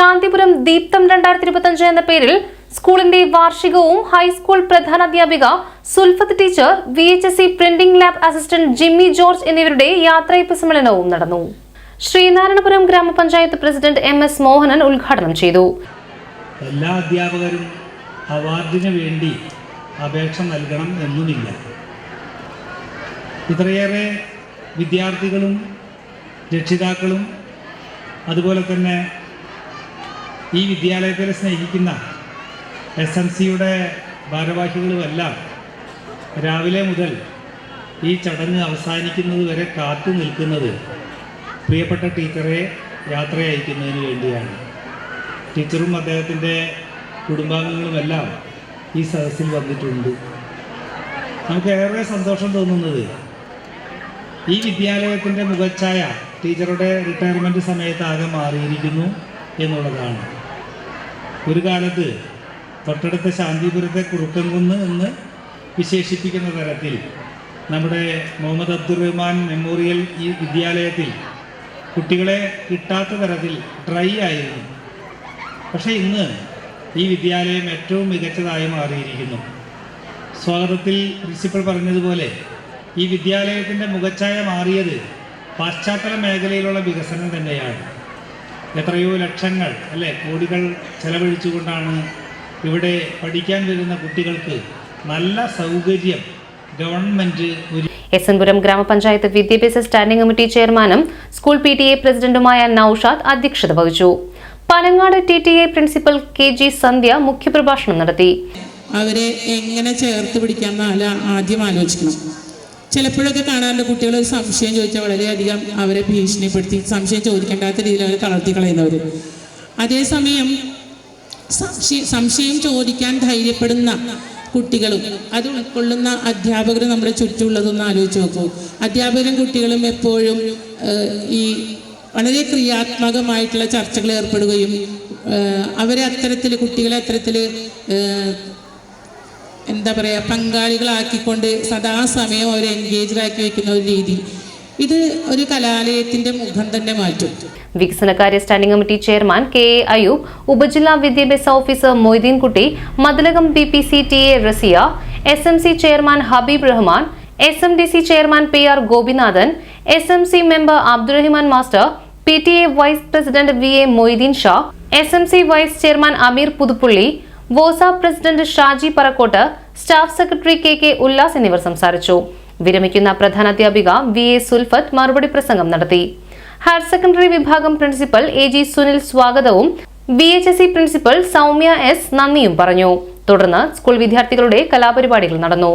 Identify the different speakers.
Speaker 1: ഗാന്ധിപുരം ദീപ്തം രണ്ടായിരത്തി ഇരുപത്തിയഞ്ച് എന്ന പേരിൽ സ്കൂളിന്റെ വാർഷികവും high school പ്രധാനാധ്യാപിക Sulfath teacher V H S C printing lab assistant Jimmy George എന്നിവരുടെ യാത്രയപ്പ് സമ്മേളനവും നടന്നു. ശ്രീനാരായണപുരം ഗ്രാമപഞ്ചായത്ത് പ്രസിഡന്റ് എം എസ് മോഹനൻ ഉദ്ഘാടനം ചെയ്തു.
Speaker 2: എല്ലാ അധ്യാപകരും അവാർഡിന് വേണ്ടി അപേക്ഷ നൽകണം എന്നുമില്ല. ഇത്രയേറെ വിദ്യാർത്ഥികളും രക്ഷിതാക്കളും അതുപോലെ തന്നെ ഈ വിദ്യാലയത്തെ സ്നേഹിക്കുന്ന എസ് എം സിയുടെ ഭാരവാഹികളുമെല്ലാം രാവിലെ മുതൽ ഈ ചടങ്ങ് അവസാനിക്കുന്നത് വരെ കാത്തു നിൽക്കുന്നത് പ്രിയപ്പെട്ട ടീച്ചറെ യാത്ര അയക്കുന്നതിന് വേണ്ടിയാണ്. ടീച്ചറും അദ്ദേഹത്തിന്റെ കുടുംബാംഗങ്ങളുമെല്ലാം ഈ സദസ്സിൽ വന്നിട്ടുണ്ട്. നമുക്ക് ഏറെ സന്തോഷം തോന്നുന്നത് ഈ വിദ്യാലയത്തിന്റെ മുഖച്ഛായ ടീച്ചറുടെ റിട്ടയർമെന്റ് സമയത്ത് ആകെ മാറിയിരിക്കുന്നു എന്നുള്ളതാണ്. ഒരു കാലത്ത് തൊട്ടടുത്ത ശാന്തിപുരത്തെ കുറുക്കൻകുന്ന് എന്ന് വിശേഷിപ്പിക്കുന്ന തരത്തിൽ നമ്മുടെ മുഹമ്മദ് അബ്ദുറഹ്മാൻ മെമ്മോറിയൽ ഈ വിദ്യാലയത്തിൽ കുട്ടികളെ കിട്ടാത്ത തരത്തിൽ ഡ്രൈ ആയിരുന്നു. പക്ഷേ ഇന്ന് ഈ വിദ്യാലയം ഏറ്റവും മികച്ചതായി മാറിയിരിക്കുന്നു. സ്വാഗതത്തിൽ പ്രിൻസിപ്പൽ പറഞ്ഞതുപോലെ ഈ വിദ്യാലയത്തിന്റെ മുഖച്ഛായ മാറിയത് പാശ്ചാത്തല മേഖലയിലുള്ള വികസനം തന്നെയാണ്. എത്രയോ ലക്ഷങ്ങൾ അല്ലെ കോടികൾ ചെലവഴിച്ചുകൊണ്ടാണ് ഇവിടെ പഠിക്കാൻ വരുന്ന കുട്ടികൾക്ക് നല്ല സൗകര്യം ഗവൺമെന്റ് ഒരു
Speaker 1: എസ് എൻ പുരം ഗ്രാമപഞ്ചായത്ത് വിദ്യാഭ്യാസ സ്റ്റാൻഡിംഗ് കമ്മിറ്റി ചെയർമാനും സ്കൂൾ പി ടി എ പ്രസിഡന്റുമായ നൌഷാദ് അധ്യക്ഷത വഹിച്ചു. Panangad T T A principal K G Sandhya മുഖ്യപ്രഭാഷണം നടത്തി.
Speaker 3: അവരെ എങ്ങനെ ചേർത്ത് പിടിക്കാമെന്നല്ല ആദ്യം ആലോചിക്കണം. ചിലപ്പോഴൊക്കെ കാണാറുണ്ട് കുട്ടികൾ ഒരു സംശയം ചോദിച്ചാൽ വളരെയധികം അവരെ ഭീഷണിപ്പെടുത്തി സംശയം ചോദിക്കേണ്ടാത്ത രീതിയിൽ അവരെ തളർത്തി കളയുന്നവർ അതേസമയം സംശയം സംശയം ചോദിക്കാൻ ധൈര്യപ്പെടുന്ന കുട്ടികളും അത് ഉൾക്കൊള്ളുന്ന അധ്യാപകർ നമ്മുടെ ചുറ്റുമുള്ളതൊന്ന് ആലോചിച്ച് നോക്കൂ. അധ്യാപകരും കുട്ടികളും എപ്പോഴും ഈ വളരെ ക്രിയാത്മകമായിട്ടുള്ള ചർച്ചകൾ ഏർപ്പെടുകയും അവരെ അത്തരത്തിൽ കുട്ടികളെ അത്തരത്തിൽ എന്താ പറയുക പങ്കാളികളാക്കിക്കൊണ്ട് സദാസമയം അവരെ എൻഗേജ്ഡ് ആക്കി വെക്കുന്ന ഒരു രീതി. ഇത് ഒരു കലാലയത്തിന്റെ മുഖം തന്നെ മാറ്റും.
Speaker 1: വികസനകാര്യ standing committee chairman K A Ayoob ഉപജില്ലാ വിദ്യാഭ്യാസ officer Moideenkutty Mathilakam B P C T A Raziya S M C chairman Habeeb Rahman S M D C chairman P R Gopinathan S M C member Abdurahiman master P T A vice president V A Moideen Sha S M C vice chairman Ameer Puthuppally വോസ president Shaji Parakkot staff secretary K K Ullas എന്നിവർ സംസാരിച്ചു. വിരമിക്കുന്ന പ്രധാനാധ്യാപിക V A Sulfath മറുപടി പ്രസംഗം നടത്തി. Higher secondary വിഭാഗം principal A G Sunil സ്വാഗതവും V H S C principal Soumya S നന്ദിയും പറഞ്ഞു. തുടർന്ന് സ്കൂൾ വിദ്യാർത്ഥികളുടെ കലാപരിപാടികൾ നടന്നു.